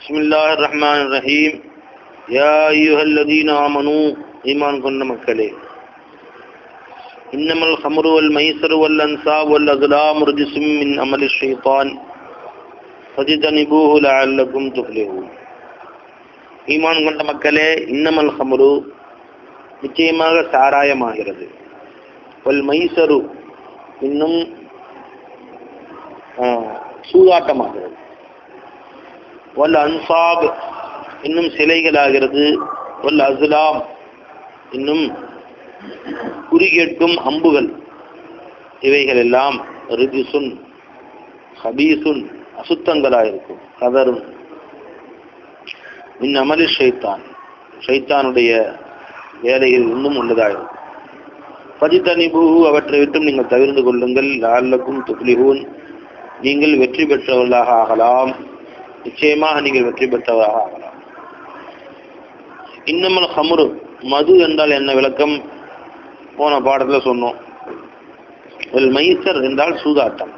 بسم الله الرحمن الرحيم يا أيها الذين آمنوا إيمان கொண்ட மக்களே إنما الخمر والميسر والأنصاب والأزلام رجس من عمل الشيطان فاجتنبوه لعلكم تفلحون ஈமான் கொண்ட மக்களே இன்னமல் ஹமரு நிச்சயமாக சாராயமாகிறது வல் மைசரு இன்னும் ஆ, சூதாட்டமாகிறது வல் அன்சாப் இன்னும் சிலைகளாகிறது. வல் அஸ்லாம் இன்னும் குறிகேட்கும் அம்புகள். இவைகள் எல்லாம் ரிஜிசுன் ஹபீசுன் அசுத்தங்களாயிருக்கும் கதரும் மின் அமலி ஷைத்தான் ஷைத்தானுடைய வேலையில் இன்னும் உள்ளதாயிருக்கும் பதித்தனிபு அவற்றை விட்டும் நீங்கள் தவிர்ந்து கொள்ளுங்கள். லால்லக்கும் துப்ளிகூன் நீங்கள் வெற்றி பெற்றவர்களாக ஆகலாம். நிச்சயமாக நீங்கள் வெற்றி பெற்றவராக ஆகலாம். இன்னமல் ஹமுரு மது என்றால் என்ன விளக்கம்? போன பாடத்துல சொன்னோம். இதில் மைசர் என்றால் சூதாட்டம்.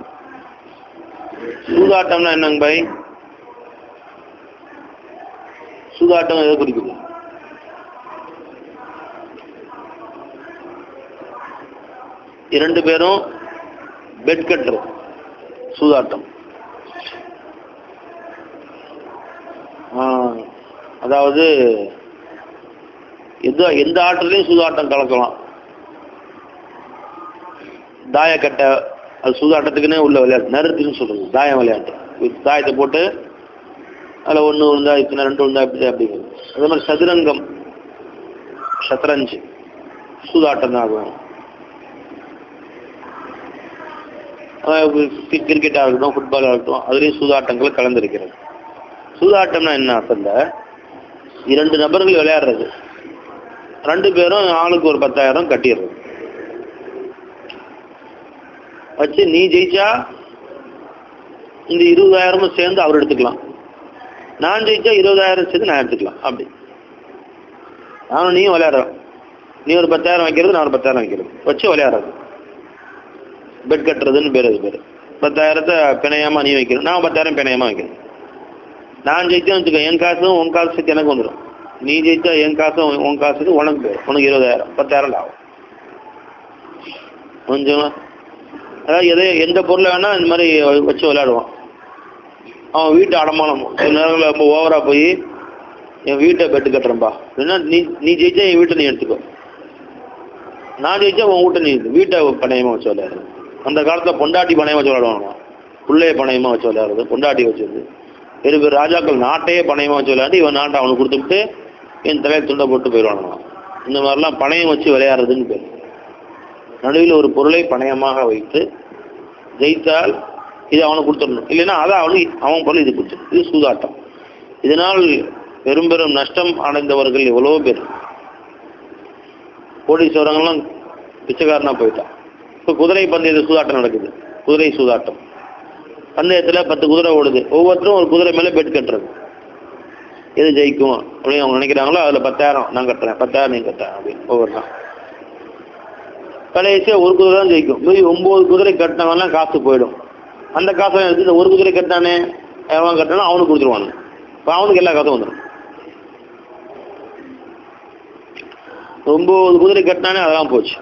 சூதாட்டம்னா என்னங்க பை சூதாட்டம் எதை குறிக்குது? இரண்டு பேரும் பெட் கட்டுறது சூதாட்டம் ஆ, அதாவது எந்த எந்த ஆட்டிலையும் சூதாட்டம் கலக்கலாம். தாயக்கட்டை அது சூதாட்டத்துக்குன்னே உள்ள விளையாட்டு நறுத்துன்னு சொல்லுங்க தாயம் விளையாட்டு. தாயத்தை போட்டு அதில் ஒன்று விழுந்தா இத்தனை ரெண்டு விழுந்தா இப்படி அப்படிங்கிறது. அதே மாதிரி சதுரங்கம் சத்ரஞ்சு சூதாட்டம் தான் ஆகும். கிரிக்கெட்டாக இருக்கட்டும் ஃபுட்பாலாக இருக்கட்டும் அதுலேயும் சூதாட்டங்கள் கலந்துருக்கிறது. சூதாட்டம்னா என்ன அசல்ல இரண்டு நபர்கள் விளையாடுறது. ரெண்டு பேரும் ஆளுக்கு ஒரு பத்தாயிரம் கட்டிடுறது. வச்சு நீ ஜெயிச்சா இந்த இருபதாயிரமும் சேர்ந்து அவர் எடுத்துக்கலாம். நான் ஜெயிச்சா இருபதாயிரம் சேர்ந்து நான் எடுத்துக்கலாம். அப்படி. நானும் நீயும் விளையாடுறோம். நீ ஒரு பத்தாயிரம் வைக்கிறது நான் ஒரு பத்தாயிரம் வைக்கிறது. வச்சு விளையாடுறது. பெட் கட்டுறதுன்னு பேர் அது பேர். பத்தாயிரத்தை பிணையமாக நீ வைக்கணும். நான் பத்தாயிரம் பிணையமாக வைக்கணும். நான் ஜெயிச்சேன்னு வச்சுக்கோ என் காசும் உன் காசு சேர்த்து எனக்கு வந்துடும் நீ ஜெயிச்சா என் காசும் உன் காசுக்கு உனக்கு போயிடும். உனக்கு இருபதாயிரம் பத்தாயிரம் ஆகும் கொஞ்சம் அதாவது எதை எந்த பொருளை வேணால் இந்த மாதிரி வச்சு விளையாடுவான். அவன் வீட்டு அடமானம். சில நேரங்களில் ரொம்ப ஓவராக போய் என் வீட்டை பெட்டு கட்டுறேன்ப்பா இல்லைன்னா நீ நீ ஜெயிச்சா என் வீட்டை நீ எடுத்துக்கோ. நான் ஜெயிச்சா உன் வீட்டை நீ வீட்டை பணயமா வச்சு விளையாடுறது அந்த காலத்தில் பொண்டாட்டி பணையமாக வச்சு விளையாடுவாங்க பிள்ளைய பணையமாக வச்சு விளையாடுறது பொண்டாட்டி வச்சுருது பெரு பெரு ராஜாக்கள் நாட்டையே பணயமா வச்சு இவன் நாட்டை அவனுக்கு கொடுத்துட்டு என் தலையை துண்டை போட்டு போயிடுவானுங்க. இந்த மாதிரிலாம் பணயம் வச்சு விளையாடுறதுன்னு பேர். நடுவில் ஒரு பொருளை பணையமாக வைத்து ஜெயித்தால் இது அவனுக்கு கொடுத்துடணும். இல்லைன்னா அதை அவனுக்கு அவன் பொருள் இது கொடுத்துடும். இது சூதாட்டம். இதனால் பெரும் பெரும் நஷ்டம் அடைந்தவர்கள் எவ்வளோ பேர்? கோடீஸ்வரங்கள்லாம் பிச்சைக்காரனாக போயிட்டான். இப்போ குதிரை பந்தயத்தை சூதாட்டம் நடக்குது. குதிரை சூதாட்டம். பந்தயத்தில் பத்து குதிரை ஓடுது. ஒவ்வொருத்தரும் ஒரு குதிரை மேலே பெட் கட்டுறது. எது ஜெயிக்கும் அப்படின்னு அவங்க நினைக்கிறாங்களோ அதில் பத்தாயிரம் நான் கட்டுறேன். பத்தாயிரம் நீ கட்டுறேன் அப்படின்னு ஒவ்வொருத்தரும். கடைசியாக ஒரு குதிரை தான் ஜெயிக்கும். மீதி ஒம்பது குதிரை கட்டினவெல்லாம் காசு போயிடும். அந்த காசை எடுத்து இந்த ஒரு குதிரை கட்டினானே எவன் கட்டினா அவனுக்கு கொடுத்துருவானு இப்போ அவனுக்கு எல்லா காசும் வந்துடும் ஒம்பது குதிரை கட்டினானே அதெல்லாம் போச்சு.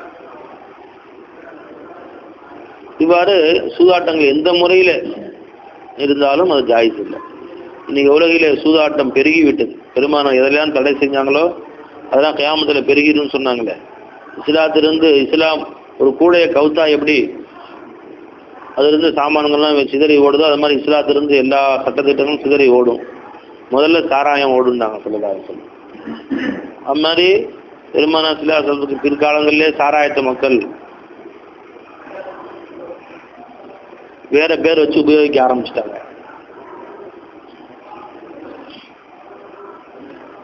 இவ்வாறு சூதாட்டங்கள் எந்த முறையில் இருந்தாலும் அது ஜாயிஸ் இல்லை. இன்னைக்கு உலகிலே சூதாட்டம் பெருகிவிட்டது. பெருமானம் எதெல்லாம் தடை செஞ்சாங்களோ அதெல்லாம் கயாமத்தில் பெருகிடும்னு சொன்னாங்களே. இஸ்லாத்திலிருந்து இஸ்லாம் ஒரு கூடையை கவுத்தா எப்படி அதிலிருந்து சாமான்கள்லாம் சிதறி ஓடுதோ அது மாதிரி இஸ்லாத்திலிருந்து எல்லா சட்டத்திட்டங்களும் சிதறி ஓடும். முதல்ல சாராயம் ஓடுந்தாங்க சொல்லதாக சொல்லி அது மாதிரி பெருமானா சிலா சொல்றதுக்கு பிற்காலங்களிலே சாராயத்தை மக்கள் வேற பேர் வச்சு உபயோகிக்க ஆரம்பிச்சிட்டாங்க.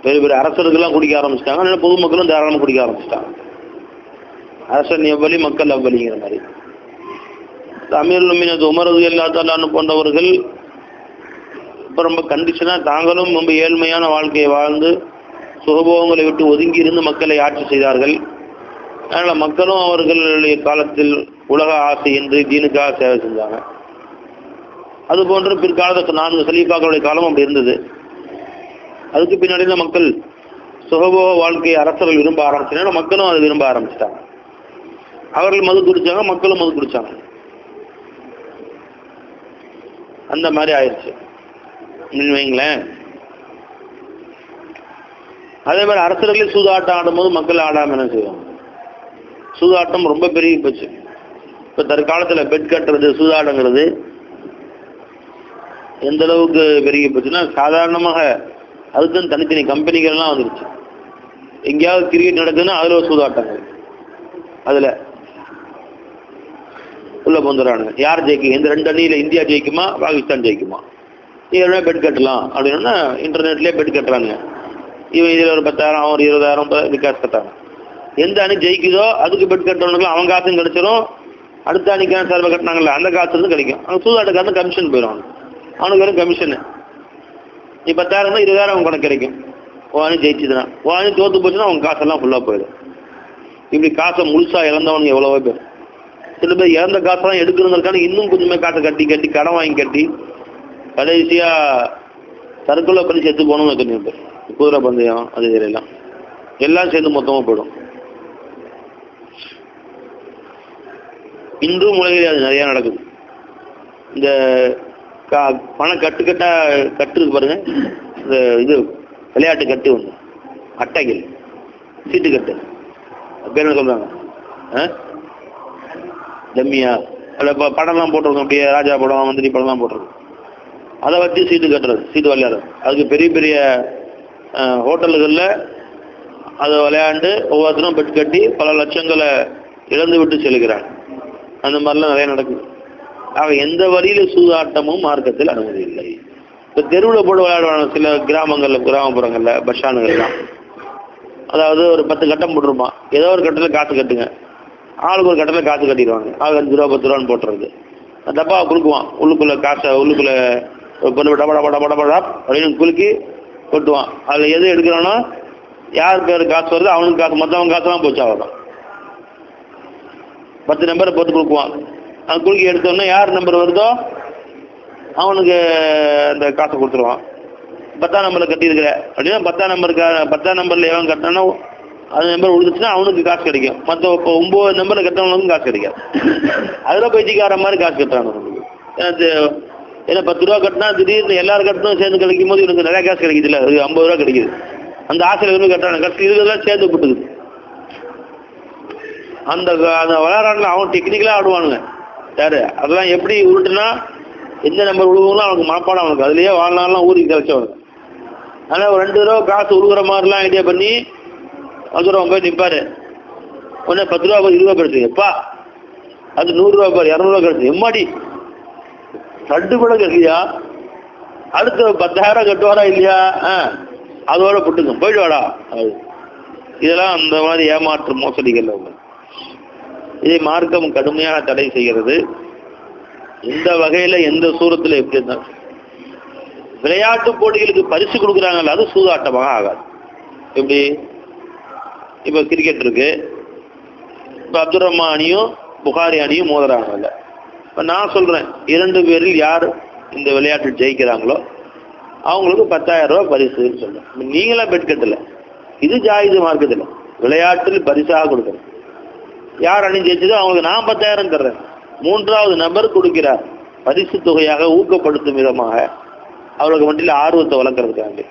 பெரிய பெரிய அரசர்கள்லாம் குடிக்க ஆரம்பிச்சிட்டாங்க. அதனால பொதுமக்களும் தாராளமாக குடிக்க ஆரம்பிச்சிட்டாங்க. அரசன் எவ்வளி மக்கள் அவ்வளிங்கிற மாதிரி. தமிழ் மீனது உமரது எல்லாத்தாலான்னு போன்றவர்கள் இப்போ ரொம்ப கண்டிஷனாக தாங்களும் ரொம்ப ஏழ்மையான வாழ்க்கையை வாழ்ந்து சுகபோகங்களை விட்டு ஒதுங்கி இருந்து மக்களை ஆட்சி செய்தார்கள். அதனால் மக்களும் அவர்களுடைய காலத்தில் உலக ஆசை என்று தீனுக்காக சேவை செஞ்சாங்க. அது போன்று பிற்காலத்து நான்கு சலீஃபாக்களுடைய காலம் அப்படி இருந்தது. அதுக்கு பின்னாடி மக்கள் சுகபோக வாழ்க்கையை அரசர்கள் விரும்ப ஆரம்பிச்சனால மக்களும் அதை விரும்ப ஆரம்பிச்சிட்டாங்க. அவர்கள் மது குடிச்சாங்க மக்களும் மது குடிச்சாங்க. அந்த மாதிரி ஆயிடுச்சு. வைங்களேன். அதே மாதிரி அரசர்களே சூதாட்டம் ஆடும்போது மக்கள் ஆடாமல் என்ன செய்வாங்க? சூதாட்டம் ரொம்ப பெருகி போச்சு. இப்போ தற்காலத்தில் பெட் கட்டுறது சூதாட்டங்கிறது எந்த அளவுக்கு பெருகி போச்சுன்னா சாதாரணமாக அதுக்குன்னு தனித்தனி கம்பெனிகள்லாம் வந்துருச்சு. எங்கேயாவது கிரிக்கெட் நடக்குதுன்னா அதில் ஒரு சூதாட்டங்கள். அதில். உள்ள வந்துடுறானுங்க யார் ஜெயிக்கும்? இந்த ரெண்டு அணியில் இந்தியா ஜெயிக்குமா? பாகிஸ்தான் ஜெயிக்குமா? நீ பெட் கட்டலாம். அப்படின்னா இன்டர்நெட்லேயே பெட் கட்டுறாங்க இவன் இதில் ஒரு பத்தாயிரம் அவன் ஒரு இருபதாயிரம் இது காசு கட்டுறாங்க. எந்த அணி ஜெயிக்குதோ அதுக்கு பெட் கட்டுறவனுக்கு அவன் காசும் கிடைச்சிரும். அடுத்த அணிக்கான சார்பை கட்டினாங்கல்ல அந்த காசு கிடைக்கும். அவன் சூதாட்டக்காரன் கமிஷன் போயிடும் அவனுக்கு வெறும் கமிஷனு நீ பத்தாயிரம் தான் இருபதாயிரம் அவன் கணக்கு கிடைக்கும். வாங்கி அணி வாங்கி தோற்று தோத்து போச்சுன்னா அவன் காசெல்லாம் ஃபுல்லாக போயிடும். இப்படி காசை முழுசா இழந்தவனுக்கு எவ்வளவோ பேர். சில பேர் இறந்த காசெல்லாம் எடுக்கிறதுக்கான இன்னும் கொஞ்சமே காசை கட்டி கட்டி கடன் வாங்கி கட்டி கடைசியாக தற்கொலை பண்ணி செத்து போகணும்னு கொஞ்சம் பேர் குதிரை பந்தயம் அது இதெல்லாம் எல்லாம். சேர்ந்து மொத்தமாக போயிடும். இன்றும் உலகில் அது நிறையா நடக்குது. இந்த கா- பணம் கட்டு கட்டா கட்டுருக்கு பாருங்க. இந்த இது விளையாட்டு கட்டு ஒன்று அட்டைகள். சீட்டு கட்டு. பேர் சொல்கிறாங்க ஆ? டம்மியா அதில் இப்போ படம்லாம் போட்டிருக்கோம். அப்படியே ராஜா படம் மந்திரி படம்லாம் போட்டிருக்கோம். அதை வச்சு சீட்டு கட்டுறது சீட்டு விளையாடுறது. அதுக்கு பெரிய பெரிய ஹோட்டல்களில் அதை விளையாண்டு ஒவ்வொருத்தரும் பெட் கட்டி பல லட்சங்களை இழந்து விட்டு செல்கிறாங்க அந்த மாதிரிலாம் நிறைய நடக்குது. ஆக எந்த வழியில சூதாட்டமும் மார்க்கத்தில் அனுமதி இல்லை. இப்போ தெருவில் போட்டு விளையாடுவாங்க சில கிராமங்கள்ல கிராமப்புறங்கள்ல பஸ்டாண்டுகள்லாம் அதாவது ஒரு பத்து கட்டம் போட்டிருப்பான். ஏதோ ஒரு கட்டத்தில் காசு கட்டுங்க. ஆளுக்கு ஒரு கட்டத்தில் காசு கட்டிடுவாங்க ஆள் அஞ்சு ரூபா பத்து ரூபான்னு போட்டுறது. டப்பா குலுக்குவான். உள்ளுக்குள்ள காசை உள்ளுக்குள்ள ஒரு பொண்ணு டபா டபா டபா டபா அப்படின்னு குலுக்கி கொட்டுவான். அதில் எது எடுக்கிறானோ யாருக்கு பேர் காசு வருதோ அவனுக்கு காசு மற்றவங்க காசுலாம் போச்சு அவ்வளோதான் பத்து நம்பரை போட்டு கொடுக்குவான் அவன் குலுக்கி எடுத்தோடனே யார் நம்பர் வருதோ அவனுக்கு அந்த காசை கொடுத்துருவான். பத்தாம் நம்பரில் கட்டியிருக்கிற. அப்படின்னா பத்தாம் நம்பருக்கு பத்தாம் நம்பரில் எவன் கட்டினானோ அது நம்பர் விழுந்துச்சுன்னா அவனுக்கு காசு கிடைக்கும். மற்ற இப்போ ஒம்பது நம்பரில் கட்டினவனுக்கும் காசு கிடைக்காது. அதில் பைத்தியக்கார மாதிரி காசு கட்டுறாங்க அவனுக்கு ஏன்னா பத்து ரூபா கட்டினா திடீர்னு எல்லாரும் கட்டணும் சேர்ந்து கிடைக்கும் போது இவனுக்கு நிறையா காசு கிடைக்குது இல்லை. அது ஐம்பது ரூபா கிடைக்குது. அந்த ஆசையில் இவனுக்கு கட்டுறாங்க கஷ்டம் இருக்கிறதுலாம் சேர்ந்து போட்டுக்குது. அந்த அந்த விளையாடுறாங்கள அவன் டெக்னிக்கலாக ஆடுவானுங்க. யாரு? அதெல்லாம் எப்படி உருட்டுனா எந்த நம்பர் உழுவுங்களோ அவனுக்கு மனப்பாடம் அவனுக்கு. அதுலேயே வாழ்நாள்லாம் ஊருக்கு கிடச்சவனுக்கு ஆனால் ஒரு ரெண்டு ரூபா காசு உழுகுற மாதிரிலாம் ஐடியா பண்ணி வந்துடுவான் போய் நிற்பாரு உடனே பத்து ரூபா போய் இருபது ரூபா கிடைச்சு எப்பா? அது நூறுரூவா பாரு இரநூறுவா கிடைச்சு எம்மாடி? ரெண்டு கூட கிடைக்கியா அடுத்து பத்தாயிரம் கட்டுவாரா இல்லையா? ஆ. அதோட புட்டுங்க. போயிட்டு வாடா. அது. இதெல்லாம் அந்த மாதிரி ஏமாற்று மோசடிகள் அவங்க. இதை மார்க்கம் கடுமையாக தடை செய்கிறது. இந்த வகையில் எந்த சூரத்தில் எப்படி இருந்தால் விளையாட்டு போட்டிகளுக்கு பரிசு கொடுக்குறாங்கல்ல அது சூதாட்டமாக ஆகாது. எப்படி? இப்போ கிரிக்கெட் இருக்கு. இப்போ அப்துல் ரஹ்மா அணியும் புகாரி அணியும் மோதுறாங்கல்ல இப்போ நான் சொல்கிறேன் இரண்டு பேரில் யார் இந்த விளையாட்டில் ஜெயிக்கிறாங்களோ அவங்களுக்கு பத்தாயிரம் ரூபாய் பரிசுன்னு சொல்கிறேன் நீங்களாம் பெட் கட்டலை. இது ஜாயிது மார்க்கத்தில் விளையாட்டில் பரிசாக கொடுக்குறேன் யார் அணி ஜெயிச்சதோ அவங்களுக்கு நான் பத்தாயிரம் தர்றேன். மூன்றாவது நபர் கொடுக்கிறார். பரிசு தொகையாக ஊக்கப்படுத்தும் விதமாக அவர்களுக்கு மட்டில் ஆர்வத்தை வளர்க்கறதுக்காக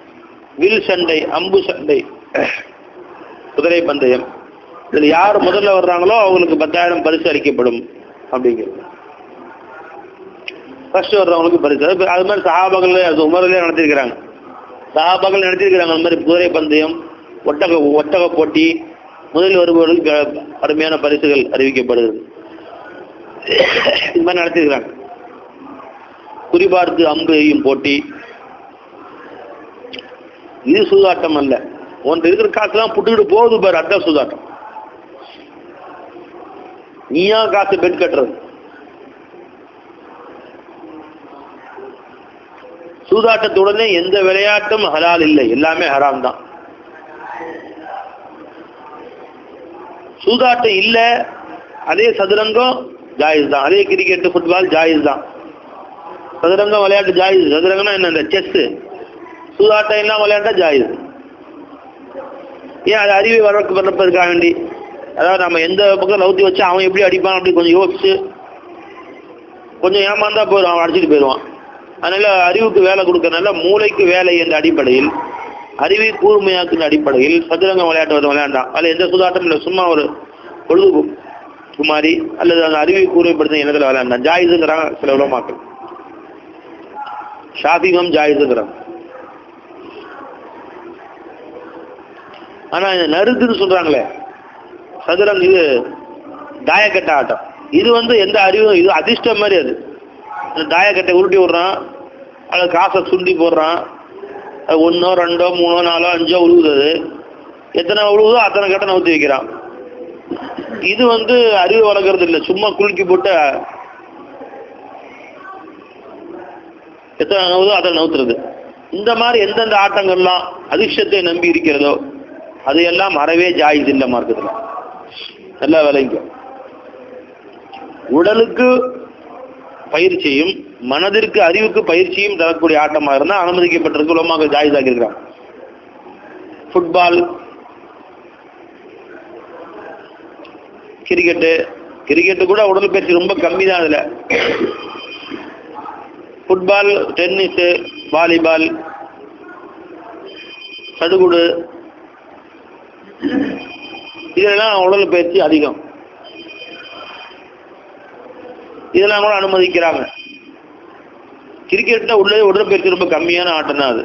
வில் சண்டை அம்பு சண்டை குதிரை பந்தயம். இதில் யார் முதல்ல வர்றாங்களோ அவங்களுக்கு பத்தாயிரம் பரிசு அளிக்கப்படும் அப்படிங்கிறது. ஃபர்ஸ்ட் வர்றவங்களுக்கு பரிசு. அது அது மாதிரி சஹாபகள் அது உமரிலே நடத்திருக்கிறாங்க. சஹாபகள் நடத்திருக்கிறாங்க. அந்த மாதிரி குதிரை பந்தயம் ஒட்டக ஒட்டக போட்டி முதலில் வருபவர்களுக்கு க- அருமையான பரிசுகள் அறிவிக்கப்படுகிறது. இது மாதிரி நடத்திருக்கிறாங்க. குறிபார்த்து அம்பு எய்யும் போட்டி. இது சூதாட்டம் அல்ல. ஒன்று இருக்கிற காசுலாம் புட்டுக்கிட்டு போகுது பாரு அதான் சூதாட்டம். நீயா காசு பெட் கட்டுறது? சூதாட்டத்துடனே எந்த விளையாட்டும் ஹலால் இல்லை. எல்லாமே ஹராம் தான். சூதாட்டம் இல்ல. அதே சதுரங்கம் ஜாயிஸ் தான். அதே கிரிக்கெட் ஃபுட்பால் ஜாயிஸ் தான். சதுரங்கம் விளையாட்டு ஜாயிஸ். சதுரங்கம்னா என்ன? இந்த செஸ் சூதாட்டம் எல்லாம் விளையாண்டா ஜாயிஸ். ஏன் அது அறிவை வரக்கு வளர்ப்பதற்காக வேண்டி? அதாவது நம்ம எந்த பக்கம் லவுத்தி வச்சு அவன் எப்படி அடிப்பான் அப்படி கொஞ்சம் யோசிச்சு கொஞ்சம் ஏமாந்தா போயிடும் அவன் அடிச்சுட்டு போயிடுவான். அதனால அறிவுக்கு வேலை கொடுக்கறனால மூளைக்கு வேலை என்ற அடிப்படையில் அறிவை கூர்மையாக்குற அடிப்படையில் சதுரங்க விளையாட்டு வந்து விளையாண்டான் அதில் எந்த சுதாட்டம் இல்லை. சும்மா ஒரு பொழுது குமாரி அல்லது அந்த அறிவை கூர்மைப்படுத்த இனத்தில் விளையாண்டான் ஜாயிதுங்கிறாங்க சில உலமாக்கள். ஷாபிகம் ஜாயிதுங்கிறாங்க. ஆனா இந்த நறுக்குன்னு சொல்றாங்களே சதுரங்க இது தாயக்கட்ட ஆட்டம். இது வந்து எந்த அறிவும் இது அதிர்ஷ்டம் மாதிரி அது. இந்த தாயக்கட்டை உருட்டி விடுறான் அல்லது காசை சுண்டி போடுறான் அது ஒன்றோ ரெண்டோ மூணோ நாலோ அஞ்சோ உழுவுது எத்தனை உழுவுதோ அத்தனை கட்டை நவுத்தி வைக்கிறான். இது வந்து அறிவு வளர்க்கறது இல்லை. சும்மா குலுக்கி போட்டு எத்தனை நவுதோ அதை நவுத்துறது. இந்த மாதிரி எந்தெந்த ஆட்டங்கள்லாம் அதிர்ஷ்டத்தை நம்பி இருக்கிறதோ அது எல்லாம் அறவே ஜாயிது இல்லை மார்க்கத்தில். நல்லா விளைங்க உடலுக்கு பயிற்சியும் மனதிற்கு அறிவுக்கு பயிற்சியும் தரக்கூடிய ஆட்டமா இருந்தால் அனுமதிக்கப்பட்டிருக்கு உலமாக ஜாயிதாக்கி இருக்கிறாங்க ஃபுட்பால் கிரிக்கெட்டு கிரிக்கெட்டு கூட உடல் பயிற்சி ரொம்ப கம்மி தான் அதுல. ஃபுட்பால் டென்னிஸ் வாலிபால் சடுகுடு இதெல்லாம் உடல் பயிற்சி அதிகம். இதெல்லாம் கூட அனுமதிக்கிறாங்க. கிரிக்கெட்ல உள்ளே உடற்பயிற்சி ரொம்ப கம்மியான ஆட்டம் தான் அது.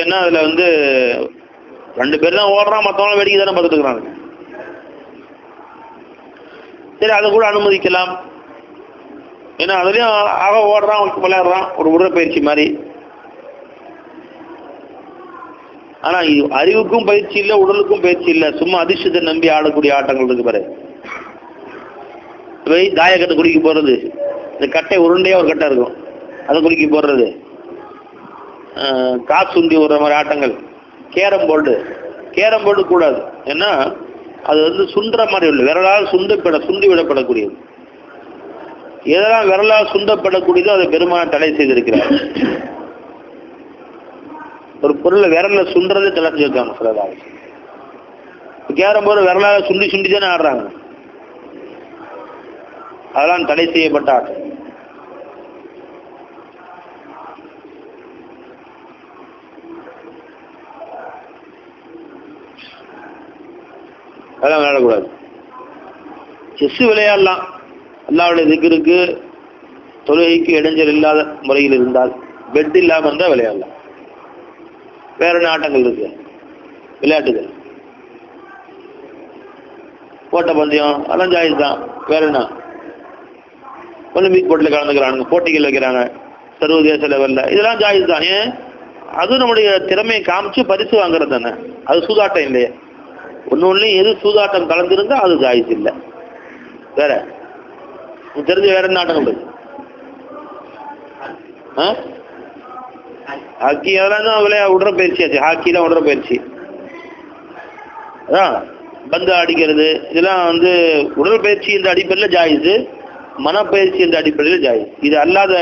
ஏன்னா அதுல வந்து ரெண்டு பேர் தான் ஓடுறான் மற்றவங்க வேடிக்கை தானே பார்த்துக்கிறாங்க சரி அதை கூட அனுமதிக்கலாம். ஏன்னா அதுலேயும் ஆக ஓடுறான் விளையாடுறான் ஒரு உடற்பயிற்சி மாதிரி. ஆனா இது அறிவுக்கும் பயிற்சி இல்லை உடலுக்கும் பயிற்சி இல்லை. சும்மா அதிர்ஷ்டத்தை நம்பி ஆடக்கூடிய ஆட்டங்கள் இருக்கு பாரு. போய் தாயக்கட்டை குடிக்க போறது. இந்த கட்டை உருண்டையாக ஒரு கட்டை இருக்கும். அதை குலுக்கி போடுறது. ஆஹ் காசு சுண்டி விடுற மாதிரி ஆட்டங்கள். Carrom board. கேரம் போர்டு கூடாது. ஏன்னா அது வந்து சுண்டுற மாதிரி இல்லை. விரலால் சுண்டப்பட சுண்டி விடப்படக்கூடியது. எதெல்லாம் விரலால் சுண்டப்படக்கூடியதோ அதை பெருமான தடை செய்திருக்கிறார். ஒரு பொருளை விரல்ல சுண்டுறதே தடை செஞ்சிருக்காங்க சிலதாக கேரம் போர்டு விரலால் சுண்டி சுண்டி தானே ஆடுறாங்க. அதெல்லாம் தடை செய்யப்பட்ட ஆட்டம் அதெல்லாம் விளையாடக்கூடாது. செஸ் விளையாடலாம். அல்லாவுடைய திக்கிற்கு தொழுகைக்கு இடைஞ்சல் இல்லாத முறையில் இருந்தால் பெட் இல்லாம இருந்தால் விளையாடலாம். வேற என்ன ஆட்டங்கள் இருக்கு? விளையாட்டுகள். ஓட்டப்பந்தயம் அதெல்லாம் ஜாயிஸ் தான் வேற என்ன? ஒலிம்பிக் போட்டியில் கலந்துக்கிறானுங்க போட்டிகள் வைக்கிறாங்க சர்வதேச லெவலில். இதெல்லாம் ஜாயிஸ் தான் ஏன்? அது நம்முடைய திறமையை காமிச்சு பரிசு வாங்குறது தானே. அது சூதாட்டம் இல்லையே. ஒன்று ஒன்றுலையும் எது சூதாட்டம் கலந்துருந்தா அது ஜாயிஸ் இல்லை. வேற? தெரிஞ்ச வேற என்ன ஆட்டங்கள் இருக்கு ஆ? ஹாக்கி அதெல்லாம் தான் விளையா உடற்பயிற்சி ஆச்சு. ஹாக்கிலாம் உடற்பயிற்சி. அதான் பந்து அடிக்கிறது இதெல்லாம் வந்து உடற்பயிற்சி இந்த அடிப்படையில் ஜாயிஸு. மனப்பயிற்சி என்ற அடிப்படையில் ஜாயிஸ் இது அல்லாத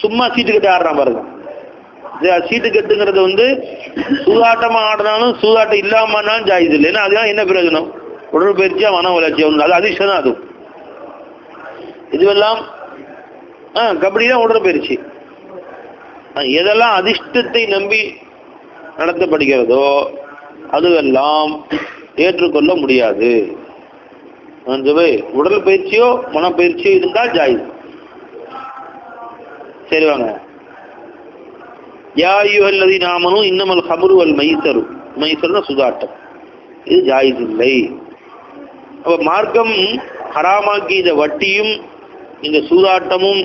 சும்மா சீட்டு கட்டி ஆடுறான் பாருங்க. சீட்டு கட்டுங்கிறது வந்து சூதாட்டமா ஆடினாலும் சூதாட்டம் இல்லாமனாலும் ஜாயிஸ் இல்லை. ஏன்னா அதுதான் என்ன பிரயோஜனம்? உடற்பயிற்சியா மன வளர்ச்சியா? ஒன்று அது அதிர்ஷ்டம் தான் அதுவும் இதுவெல்லாம் ஆ கபடி தான் உடற்பயிற்சி எதெல்லாம் அதிர்ஷ்டத்தை நம்பி நடத்தப்படுகிறதோ அதுவெல்லாம் ஏற்றுக்கொள்ள முடியாது. உடல் பயிற்சியோ மனப்பயிற்சியோ இருந்தால் ஜாயிஸ். சரி வாங்க. யாயு ஐயுஹல்லதி நாமனும் இன்னமல் ஹமரு அல் மைசரு மைசருன்னா சுதாட்டம். இது ஜாயிஸ் இல்லை. அப்ப மார்க்கம் ஹராமாக்கி இந்த வட்டியும் இந்த சூதாட்டமும்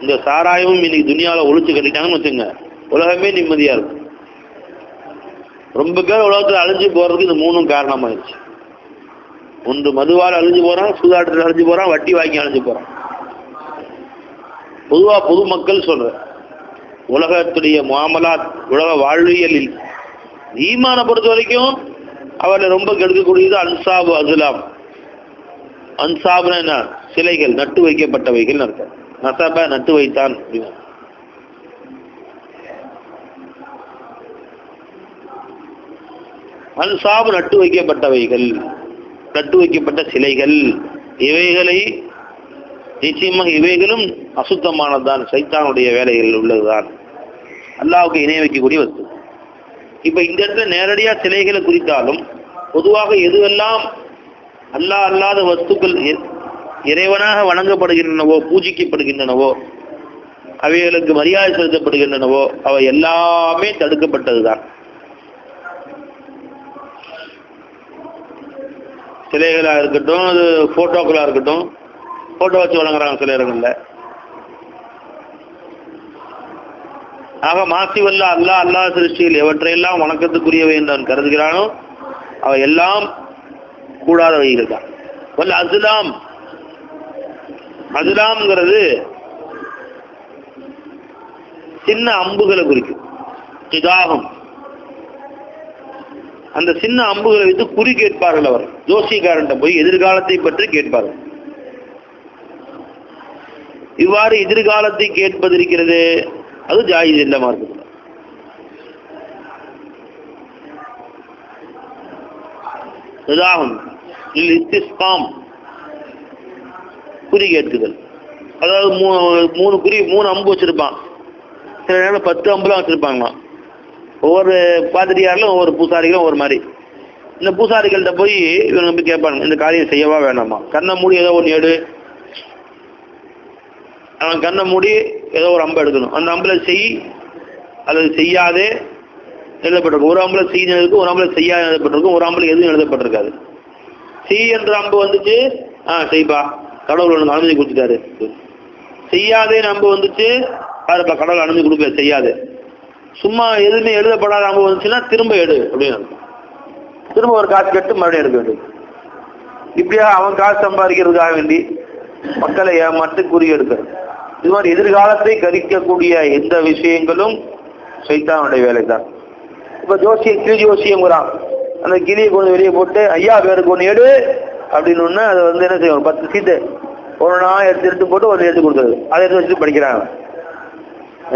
இந்த சாராயமும் இன்னைக்கு துணியாவில் ஒழிச்சு கட்டிட்டாங்கன்னு வச்சுங்க உலகமே நிம்மதியா இருக்கும் ரொம்ப பேர் உலகத்துல அழிஞ்சு போறதுக்கு இந்த மூணும் காரணமாயிருச்சு ஒன்று மதுவால் அழிஞ்சு போகிறான் சூதாட்டத்தில் அழிஞ்சு போகிறான் வட்டி வாங்கி அழிஞ்சு போகிறான் பொதுவாக பொதுமக்கள் சொல்கிறேன் உலகத்துடைய மாமலாத் உலக வாழ்வியலில் ஈமானை பொறுத்த வரைக்கும் அவரை ரொம்ப கெடுக்கக்கூடியது அன்சாபு அசுலாம் அன்சாப்னா என்ன? சிலைகள் நட்டு வைக்கப்பட்டவைகள் அர்த்தம். நசாப நட்டு வைத்தான் அப்படின்னா. அன்சாபு நட்டு வைக்கப்பட்டவைகள். கட்டு வைக்கப்பட்ட சிலைகள். இவைகளை நிச்சயமாக இவைகளும் அசுத்தமானதுதான். சைத்தானுடைய வேலைகள் உள்ளதுதான். அல்லாவுக்கு இணை வைக்கக்கூடிய வஸ்து. இப்போ இந்த இடத்துல நேரடியாக சிலைகளை குறித்தாலும் பொதுவாக எதுவெல்லாம் அல்லாஹ் அல்லாத வஸ்துக்கள் இறைவனாக வணங்கப்படுகின்றனவோ பூஜிக்கப்படுகின்றனவோ அவைகளுக்கு மரியாதை செலுத்தப்படுகின்றனவோ அவை எல்லாமே தடுக்கப்பட்டதுதான். சிலைகளா இருக்கட்டும் அது போட்டோக்களா இருக்கட்டும் போட்டோ வச்சு வணங்குறாங்க சில இடங்கள்ல ஆக மாசிவல்ல அல்லாஹ் அல்லாஹ் சிருஷ்டியில் எவற்றையெல்லாம் வணக்கத்துக்குரியவை என்று அவன் கருதுகிறானோ அவை எல்லாம் கூடாத வகைகள் தான் வல்ல அசுலாம் அசுலாம்ங்கிறது சின்ன அம்புகளை குறிக்கும். சிதாகம் அந்த சின்ன அம்புகளை வைத்து குறி கேட்பார்கள் அவர். ஜோசிகாரன்ட்ட போய் எதிர்காலத்தை பற்றி கேட்பார்கள் இவ்வாறு எதிர்காலத்தை கேட்பது இருக்கிறது அது ஜாயிஸ் இல்ல மார்க்கத்தில் உதாகம் இஸ்திஸ்காம் குறி கேட்குதல். அதாவது மூணு மூணு குறி மூணு அம்பு வச்சிருப்பான். சில நேரம் பத்து அம்புலாம் வச்சிருப்பாங்களாம். ஒவ்வொரு பாதிரியாரிலும் ஒவ்வொரு பூசாரிகளும் ஒரு மாதிரி. இந்த பூசாரிகள்கிட்ட போய் இவங்க போய் கேட்பாங்க இந்த காரியம் செய்யவா வேணாமா கண்ணை மூடி ஏதோ ஒன்று எடு. அவன் கண்ணை மூடி ஏதோ ஒரு அம்பை எடுக்கணும். அந்த அம்புல செய் அல்லது செய்யாதே எழுதப்பட்டிருக்கும். ஒரு அம்பளை செய்ய எழுதுக்கும் ஒரு அம்பளை செய்யாத எழுதப்பட்டிருக்கும். ஒரு அம்பளை எதுவும் எழுதப்பட்டிருக்காது. செய் என்ற அம்பு வந்துச்சு. ஆ செய்ப்பா. கடவுள் ஒன்று அனுமதி கொடுத்துட்டாரு. செய்யாதே அம்பு வந்துச்சு. அதுப்பா கடவுள் அனுமதி கொடுக்க செய்யாது. சும்மா எதுவுமே எழுதப்படாத அனுபவம் வந்துச்சுன்னா திரும்ப எடு அப்படின்னு திரும்ப ஒரு காசு கட்டு மறுபடியும் எடுக்க வேண்டும். இப்படியா அவன் காசு சம்பாதிக்கிறதுக்காக வேண்டி மக்களை ஏமாற்றி குறி எடுக்கிறது. இது மாதிரி எதிர்காலத்தை கணிக்கக்கூடிய எந்த விஷயங்களும் சைத்தானுடைய வேலை தான் இப்போ ஜோசியம் கிளி ஜோசியங்கிறான் அந்த கிளியை கொண்டு வெளியே போட்டு ஐயா பேருக்கு ஒன்று எடு அப்படின்னு ஒண்ணு அதை வந்து என்ன செய்யும்? பத்து சீட்டு ஒன்றா எடுத்து எடுத்து போட்டு ஒரு எடுத்து கொடுத்துருது அதை எடுத்து வச்சுட்டு படிக்கிறாங்க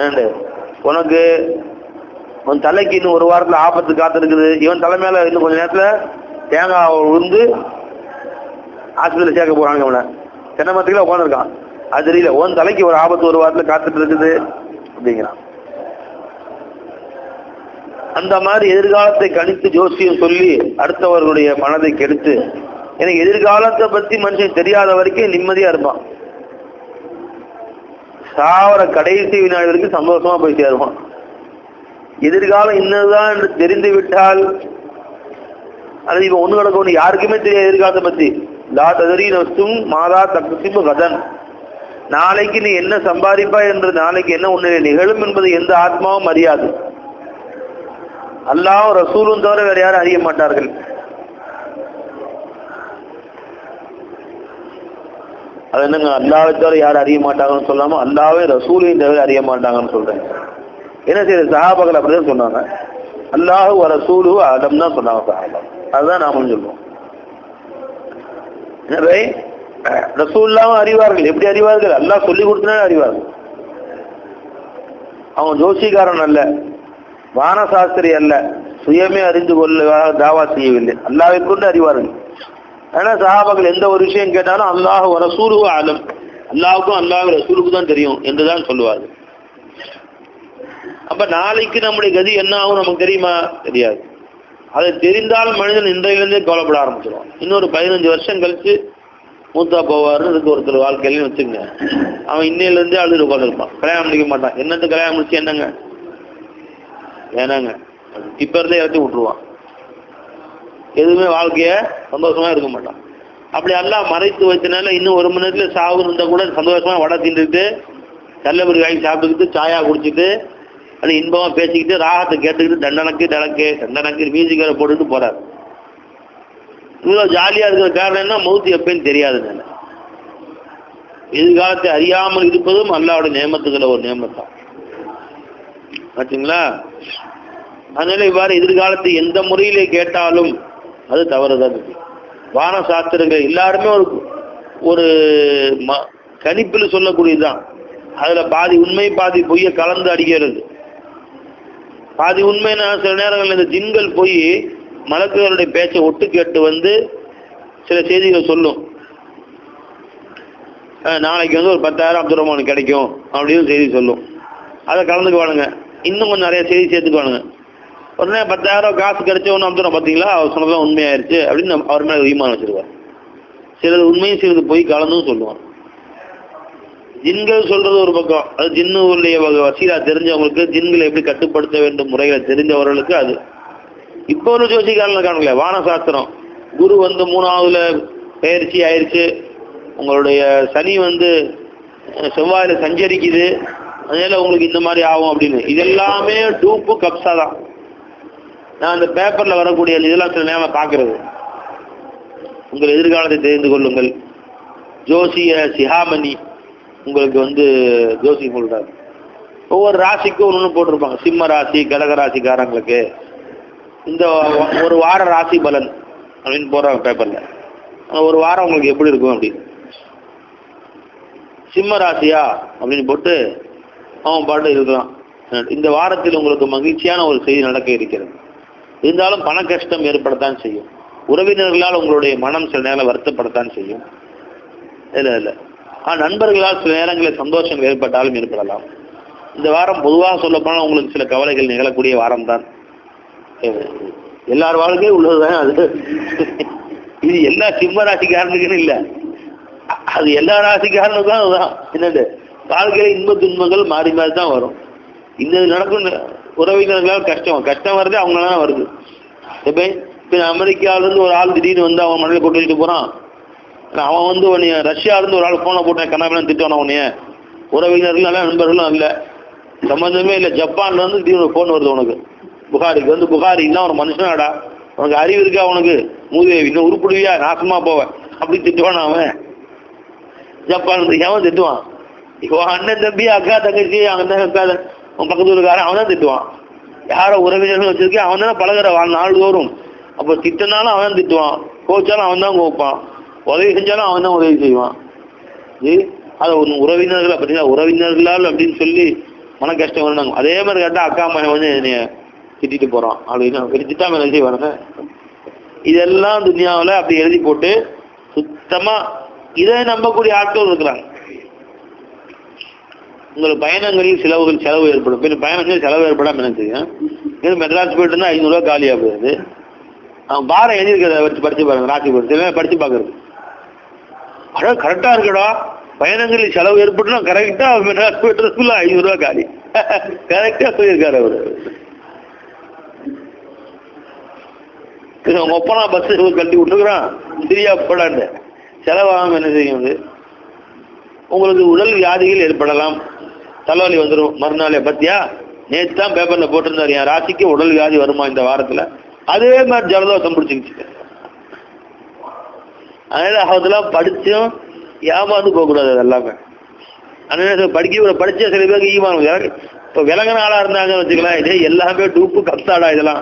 ஏண்டு உனக்கு உன் தலைக்கு இன்னும் ஒரு வாரத்துல ஆபத்து காத்திருக்குது. இவன் தலை மேல இன்னும் கொஞ்ச நேரத்துல தேங்காய் உருந்து ஆஸ்பத்திரியில் சேர்க்க போறாங்க அவனை தென்னை மரத்துக்குள்ள உட்காந்துருக்கான் அது தெரியல உன் தலைக்கு ஒரு ஆபத்து ஒரு வாரத்துல காத்துட்டு இருக்குது அப்படிங்கிறான். அந்த மாதிரி எதிர்காலத்தை கணித்து ஜோசியம் சொல்லி அடுத்தவர்களுடைய மனதை கெடுத்து எனக்கு எதிர்காலத்தை பத்தி மனுஷன் தெரியாத வரைக்கும் நிம்மதியா இருப்பான். சாவர கடைசி வினாடி வரைக்கும் சந்தோஷமா போய் சேருவான். எதிர்காலம் இன்னதுதான் என்று தெரிந்து விட்டால் அது இப்ப ஒண்ணு கிடக்க ஒண்ணு யாருக்குமே தெரியாது எதிர்காலத்தை பத்தி. லா ததறி நசும் மாதா தக்குசிம்பு கதன். நாளைக்கு நீ என்ன சம்பாதிப்பா என்று நாளைக்கு என்ன ஒண்ணு நிகழும் என்பது எந்த ஆத்மாவும் அறியாது. அல்லாஹ் ரசூலும் தவிர வேற யாரும் அறிய மாட்டார்கள். அது என்னங்க அல்லாவை தவிர யாரும் அறிய மாட்டாங்கன்னு சொல்லாம அல்லாவே ரசூலையும் தவிர அறிய மாட்டாங்கன்னு சொல்றேன். என்ன செய்யுது சஹாபகள் அப்படிதான் சொன்னாங்க. அல்லாஹு வர சூடு அடம் தான் சொன்னாங்க சஹாபா அதுதான் நாம சொல்லுவோம். எனவே ரசூல்லாவும் அறிவார்கள். எப்படி அறிவார்கள்? அல்லாஹ் சொல்லி கொடுத்தனால அறிவார்கள். அவன் ஜோசிகாரன் அல்ல. வானசாஸ்திரி அல்ல. சுயமே அறிந்து கொள்ள தாவா செய்யவில்லை. அல்லாவை கொண்டு அறிவார்கள். ஆனா சஹாபாக்கள் எந்த ஒரு விஷயம் கேட்டாலும் அல்லாஹ் ரசூலு ஆலம் அல்லாவுக்கும் அல்லாஹ் ரசூலுக்கு தான் தெரியும் என்றுதான் சொல்லுவார்கள். அப்ப நாளைக்கு நம்முடைய கதி என்ன ஆகும் நமக்கு தெரியுமா? தெரியாது. அதை தெரிந்தால் மனிதன் இன்றையிலிருந்தே கவலைப்பட ஆரம்பிச்சிடும் இன்னொரு பதினஞ்சு வருஷம் கழிச்சு மூத்தா போவாருன்னு இருக்கு ஒருத்தர் வாழ்க்கையில வச்சுங்க அவன் இன்னையிலிருந்தே அழுது உட்காந்துருப்பான் கல்யாணம் முடிக்க மாட்டான். என்னத்து கல்யாணம் முடிச்சு என்னங்க? ஏனாங்க இப்ப இருந்தே இறச்சி விட்டுருவான். எதுவுமே வாழ்க்கைய சந்தோஷமா இருக்க மாட்டான். அப்படி எல்லாம் மறைத்து வச்சனால இன்னும் ஒரு மணி நேரத்துல சாவு இருந்தா கூட சந்தோஷமா வடை தின்றுட்டு தள்ளபடி வாங்கி சாப்பிட்டுக்கிட்டு சாயா குடிச்சிட்டு அது இன்பமா பேசிக்கிட்டு ராகத்தை கேட்டுக்கிட்டு தண்டனக்கு தனக்கு தண்டனக்கு மியூசிக்கரை போட்டுட்டு போறாரு. இவ்வளோ ஜாலியா இருக்கிற காரணம் என்ன? மௌத்து எப்பயும் தெரியாது நான். எதிர்காலத்தை அறியாமல் இருப்பதும் அல்லாவோட நியமத்துக்களை ஒரு நியமத்தான். பார்த்தீங்களா அதனால இவ்வாறு எதிர்காலத்தை எந்த முறையிலே கேட்டாலும் அது தவறுதான். வான சாஸ்திரங்கள் எல்லாருமே ஒரு ஒரு ம- கணிப்பில் சொல்லக்கூடியதுதான். அதுல பாதி உண்மை பாதி பொய்யை கலந்து அடிக்கிறது. பாதி உண்மைன்னா சில நேரங்களில் இந்த ஜின்கள் போய் மலக்குகளுடைய பேச்சை ஒட்டு கேட்டு வந்து சில செய்திகள் சொல்லும். நாளைக்கு வந்து ஒரு பத்தாயிரம் அப்துல் ரஹ்மான் கிடைக்கும் அப்படின்னு செய்தி சொல்லும். அதை கலந்துக்குவானுங்க. இன்னும் கொஞ்சம் நிறைய செய்தி சேர்த்துக்குவானுங்க. உடனே பத்தாயிரம் காசு கிடைச்ச ஒன்று அப்துல் பார்த்தீங்களா அவர் சொன்னதான் உண்மையாயிருச்சு அப்படின்னு அவர் மேலே ஈமான் வச்சிருவார். சிலது உண்மையும் சிலது போய் கலந்தும் சொல்லுவான் ஜின்கள் சொல்றது ஒரு பக்கம். அது ஜின்னுடைய வகை வசீலா தெரிஞ்சவங்களுக்கு ஜின்களை எப்படி கட்டுப்படுத்த வேண்டும் முறைகளை தெரிஞ்சவர்களுக்கு அது. இப்போ ஒரு ஜோசிக்காரன் காணுங்களே வானசாஸ்திரம். குரு வந்து மூணாவதுல பயிற்சி ஆயிடுச்சு. உங்களுடைய சனி வந்து அஹ், செவ்வாயில சஞ்சரிக்குது. அதனால உங்களுக்கு இந்த மாதிரி ஆகும் அப்படின்னு. இதெல்லாமே டூப்பு கப்ஸா தான். நான் அந்த பேப்பர்ல வரக்கூடிய இதெல்லாம் சில நேரம் பார்க்கறது. உங்கள் எதிர்காலத்தை தெரிந்து கொள்ளுங்கள். ஜோசிய சிஹாமணி. உங்களுக்கு வந்து ஜோசி சொல்றாரு ஒவ்வொரு ராசிக்கும் ஒன்று போட்டிருப்பாங்க. சிம்ம ராசி கடக ராசிக்காரங்களுக்கு. இந்த ஒரு வார ராசி பலன் அப்படின்னு போடுறாங்க பேப்பர்ல ஒரு வாரம் உங்களுக்கு எப்படி இருக்கும் அப்படின்னு சிம்ம ராசியா அப்படின்னு போட்டு அவன் பாட்டு இருக்கிறான் இந்த வாரத்தில் உங்களுக்கு மகிழ்ச்சியான ஒரு செய்தி நடக்க இருக்கிறது. இருந்தாலும் பண கஷ்டம் ஏற்படத்தான் செய்யும். உறவினர்களால் உங்களுடைய மனம் சில நேரம் வருத்தப்படத்தான் செய்யும். இல்லை இல்லை. ஆ நண்பர்களால் சில நேரங்களில் சந்தோஷம் ஏற்பட்டாலும் ஏற்படலாம். இந்த வாரம் பொதுவாக சொல்லப்போனால் உங்களுக்கு சில கவலைகள் நிகழக்கூடிய வாரம் தான் எல்லார் வாழ்க்கையும் உள்ளதுதான் அது. இது எல்லா சிம்ம ராசிக்காரனுக்குன்னு இல்லை. அது எல்லா ராசிக்காரனுக்கும் அதுதான். என்னது? வாழ்க்கையில இன்ப துன்பங்கள் மாறி மாறி தான் வரும். இந்த இது நடக்கும் உறவினர்களால் கஷ்டம். கஷ்டம் வருது அவங்களால வருது. இப்போ இப்போ அமெரிக்காவிலேருந்து ஒரு ஆள் திடீர்னு வந்து அவன் மண்ணில் கொண்டு வச்சுட்டு போகிறான் அவன் வந்து உன்னைய ரஷ்யால இருந்து ஒரு ஆள் போன போட்டேன் கண்ணாபிலாம் திட்டுவான உன்னைய? உறவினர்கள் நல்ல நண்பர்களும் இல்லை சம்மந்தமே இல்லை. ஜப்பான்ல இருந்து திடீர்னு ஃபோன் வருது உனக்கு. புகாரிக்கு. வந்து புகாரி இல்லை ஒரு மனுஷனாடா. உனக்கு அறிவு இருக்கா உனக்கு? மூதேவி இன்னும் உருப்பிடுவியா? நாசமா போவேன் அப்படி திட்டுவான் அவன்? ஜப்பான் இருந்து எவன் திட்டுவான்? இப்போ அண்ணன் தம்பி அக்கா தங்கச்சி அண்ணன் அக்கா உன் பக்கத்து ஊருக்காரன் அவன் தான் திட்டுவான். யாரோ உறவினர்கள் வச்சிருக்கேன் அவன் தான் பழகிற நாள் தோறும். அப்போ திட்டினாலும் அவன் தான் திட்டுவான். கோச்சாலும் அவன் தான் கோப்பான் உதவி செஞ்சாலும் அவன் தான் உதவி செய்வான். இது அதை ஒன்று உறவினர்கள் பார்த்தீங்கன்னா உறவினர்களால் அப்படின்னு சொல்லி மன கஷ்டம் வரணும் அதே மாதிரி கேட்டால் அக்கா மகன் வந்து என்னைய திட்டிட்டு போகிறான் அப்படின்னு. திட்டாம எழுதி வரேன் இதெல்லாம் துனியாவில் அப்படி எழுதி போட்டு சுத்தமாக இதை நம்பக்கூடிய ஆட்கள் இருக்கிறாங்க. உங்கள் பயணங்களில் செலவுகள் செலவு ஏற்படும். பின் பயணங்களில் செலவு ஏற்படாமல் என்ன செய்யும்? இது மெட்ராஸ் போயிட்டு இருந்தால் ஐநூறுரூவா காலியாக போயிடுது அவன் பாரம் எழுதியிருக்கிறத வச்சு படிச்சு பாருங்க ராசி படிச்சு படிச்சு பார்க்கறது. அட கரெக்டாக இருக்கடா. பயணங்களில் செலவு ஏற்பட்டுனா கரெக்டாக மெட்ராஸ் போயிட்டு ஐநூறுரூவா காலி. கரெக்டாக சொல்லியிருக்காரு அவர். உங்க ஒப்பனா பஸ் கட்டி விட்டுருக்குறான். சரியா போடாண்டு செலவாகாம என்ன செய்யும் அது உங்களுக்கு உடல் வியாதிகள் ஏற்படலாம். தலைவலி வந்துடும் மறுநாளே பத்தியா? நேற்று தான் பேப்பர்ல போட்டிருந்தாரு. என் ராசிக்கு உடல் வியாதி வருமா இந்த வாரத்துல? அதே மாதிரி ஜலதோஷம் பிடிச்சிக்கிச்சு. அதனால் அதெல்லாம் படித்தும் ஏமாந்து போகக்கூடாது அது எல்லாமே. அதனால் படிக்க படித்த சில பேருக்கு ஈமான் இப்போ விலங்கின ஆளாக இருந்தாங்கன்னு வச்சுக்கலாம் இதே எல்லாமே டூப்பு கப்சாடா இதெல்லாம்.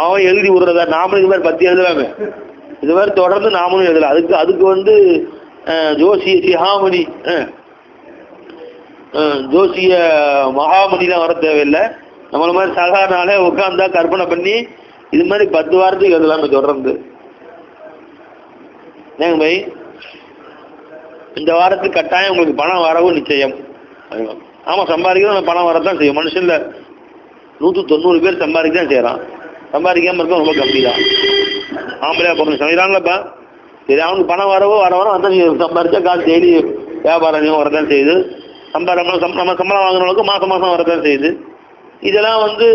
அவன் எழுதி விடுறதா? நாமளும் இது மாதிரி பற்றி எழுதலாமே. இது மாதிரி தொடர்ந்து நாமளும் எழுதலாம். அதுக்கு அதுக்கு வந்து அஹ், ஜோசிய சிஹாமணி ஜோசிய மகாமணிலாம் வர தேவையில்லை. நம்மள மாதிரி சாதாரண ஆளே உட்காந்தா கற்பனை பண்ணி இது மாதிரி பத்து வாரத்துக்கு எழுதலாமே தொடர்ந்து ஏங்க பை இந்த வாரத்துக்கு கட்டாயம் உங்களுக்கு பணம் வரவும் நிச்சயம். ஆமாம் சம்பாதிக்கணும் பணம் வரத்தான் செய்யும். மனுஷனில் நூற்றி தொண்ணூறு பேர் சம்பாதிக்க தான் செய்கிறான் சம்பாதிக்காமல் இருக்கோம் ரொம்ப கம்மி தான் ஆம்பளையா பொண்ணு செய்யறாங்களப்பா சரி அவனுக்கு பணம் வரவோ வர வர நீங்கள் சம்பாதிச்சா காசு டெய்லி வியாபாரம் வரதான் செய்யுது. சம்பாரம் சம்- நம்ம சம்பளம் வாங்குறவங்களுக்கு மாதம் மாதம் வரதான் செய்யுது. இதெல்லாம் வந்து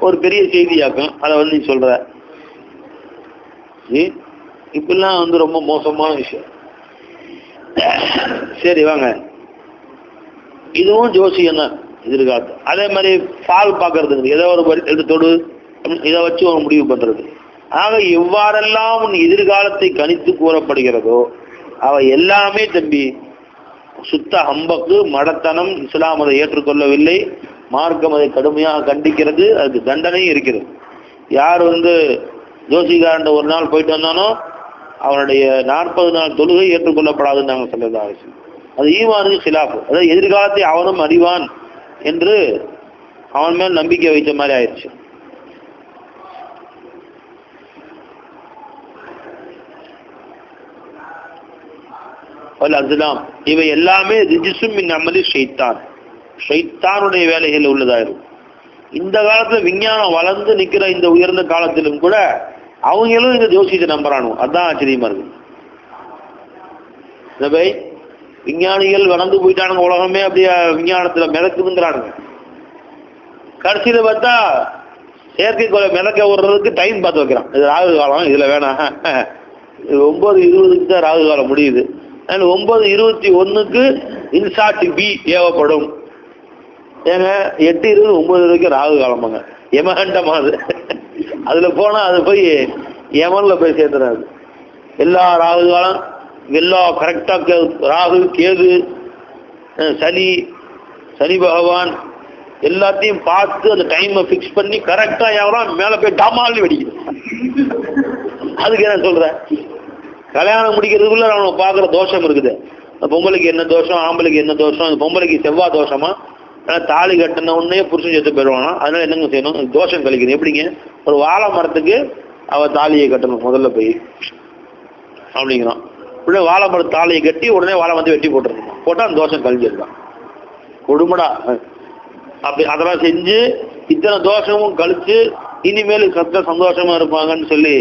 ஒரு பெரிய செய்தியாக்கும். அதை வந்து நீ சொல்கிற இப்பெல்லாம் வந்து ரொம்ப மோசமான விஷயம். சரி வாங்க. இதுவும் ஜோசியம் தான் எதிர்காலத்து. அதே மாதிரி பால் பார்க்கறதுக்கு ஏதோ ஒரு எடுத்தோடு எடுத்து தொடு இதை வச்சு ஒரு முடிவு பண்ணுறது ஆக எவ்வாறெல்லாம் உன் எதிர்காலத்தை கணித்து கூறப்படுகிறதோ அவை எல்லாமே தம்பி சுத்த ஹம்பக்கு மடத்தனம் இஸ்லாம் அதை ஏற்றுக்கொள்ளவில்லை. மார்க்கம் அதை கடுமையாக கண்டிக்கிறது அதுக்கு தண்டனையும் இருக்கிறது. யார் வந்து ஜோசிகாரண்ட ஒரு நாள் போயிட்டு வந்தானோ அவனுடைய நாற்பது நாள் தொழுகை ஏற்றுக்கொள்ளப்படாதுன்னு நாங்கள் சொல்லதா அவசியம் அது ஈவானுக்கு சிலாப்பு அதாவது எதிர்காலத்தை அவனும் அறிவான் என்று அவன் மேல் நம்பிக்கை வைத்த மாதிரி ஆயிடுச்சு. அதுலாம் இவை எல்லாமே ரிஜிசும் அமலி ஷைத்தான். ஷைத்தானுடைய வேலைகள் உள்ளதாயிரும். இந்த காலத்துல விஞ்ஞானம் வளர்ந்து நிக்கிற இந்த உயர்ந்த காலத்திலும் கூட அவங்களும் இந்த ஜோசியத்தை நம்புறானு அதான் ஆச்சரியமா இருக்கு. இந்த பை விஞ்ஞானிகள் வளர்ந்து போயிட்டானுங்க உலகமே அப்படியே விஞ்ஞானத்துல மிதக்குதுங்கிறானுங்க கடைசியில பார்த்தா செயற்கைக்கோளை மிதக்க விடுறதுக்கு டைம் பார்த்து வைக்கிறான். இது ராகு காலம் இதுல வேணாம். இது ஒன்பது இருபதுக்கு தான் ராகு காலம் முடியுது. அதனால ஒன்பது இருபத்தி ஒண்ணுக்கு இன்சாட் பி ஏவப்படும் ஏங்க எட்டு இருபது ஒன்பது வரைக்கும் ராகு காலமாங்க. எமகண்டமானது அதுல போனா அது போய் யமன்ல போய் சேர்த்துறாரு எல்லா ராகு காலம் எல்லா கரெக்டா ராகு கேது சனி சனி பகவான் எல்லாத்தையும் பார்த்து அந்த டைமை ஃபிக்ஸ் பண்ணி கரெக்டாக எவரும் மேலே போய் டமால்னு வெடிக்குது. அதுக்கு என்ன சொல்கிறேன் கல்யாணம் முடிக்கிறதுக்குள்ளே அவனை பார்க்குற தோஷம் இருக்குது. அந்த பொம்பளைக்கு என்ன தோஷம் ஆம்பளைக்கு என்ன தோஷம் அந்த பொம்பளைக்கு செவ்வாய் தோஷமா? ஆனால் தாலி கட்டின உடனே புருஷன் செத்து போயிடுவானா? அதனால என்னங்க செய்யணும்? தோஷம் கழிக்கணும். எப்படிங்க? ஒரு வாழை மரத்துக்கு அவள் தாலியை கட்டணும் முதல்ல போய். அப்படிங்கிறான். உடனே வாழை மரத்து தாலியை கட்டி உடனே வாழை வந்து வெட்டி போட்டுருக்கணும் போட்டால் அந்த தோஷம் கழிஞ்சிருக்கான் கொடுமடா. அப்படி அதெல்லாம் செஞ்சு இத்தனை தோஷமும் கழிச்சு இனிமேல் கத்த சந்தோஷமா இருப்பாங்கன்னு சொல்லி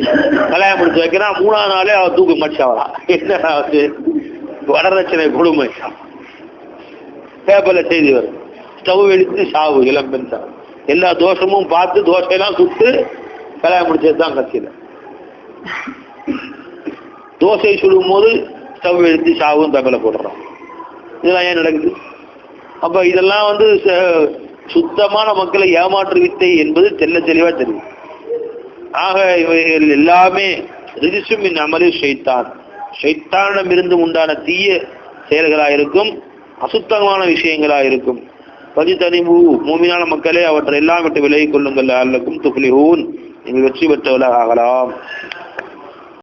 கல்யாணம் முடிச்சு வைக்கிறான் மூணாவது நாளே அவள் தூக்கு மடிச்சாவளா. என்ன ஆச்சு? கொடுமை. பேப்பர்ல செய்தி வரும். ஸ்டவ் எடுத்து சாவு இளம்பெண் சாவு. எல்லா தோஷமும் பார்த்து தோசையெல்லாம் சுட்டு கல்யாணம் முடிச்சது தான் கட்சியில். தோசை சுடும் போது ஸ்டவ் எடுத்து சாவும் பேப்பர்ல போடுறோம் இதெல்லாம் ஏன் நடக்குது? அப்ப இதெல்லாம் வந்து ச- சுத்தமான மக்களை ஏமாற்று வித்தை என்பது தெல்ல தெளிவாக தெரியும். ஆக இவைகள் எல்லாமே ரிஜிசும் இன் அமலில் ஷைத்தான். ஷைத்தானிடமிருந்து உண்டான தீய செயல்களா இருக்கும் அசுத்தமான விஷயங்களா இருக்கும் பதித்தறிவு மூமியான மக்களே அவற்றை எல்லாம் விட்டு விலகிக் கொள்ளுங்கள். அல்லக்கும் துஃப்லிஹூன் நீங்கள் வெற்றி பெற்றவர்களாக ஆகலாம்.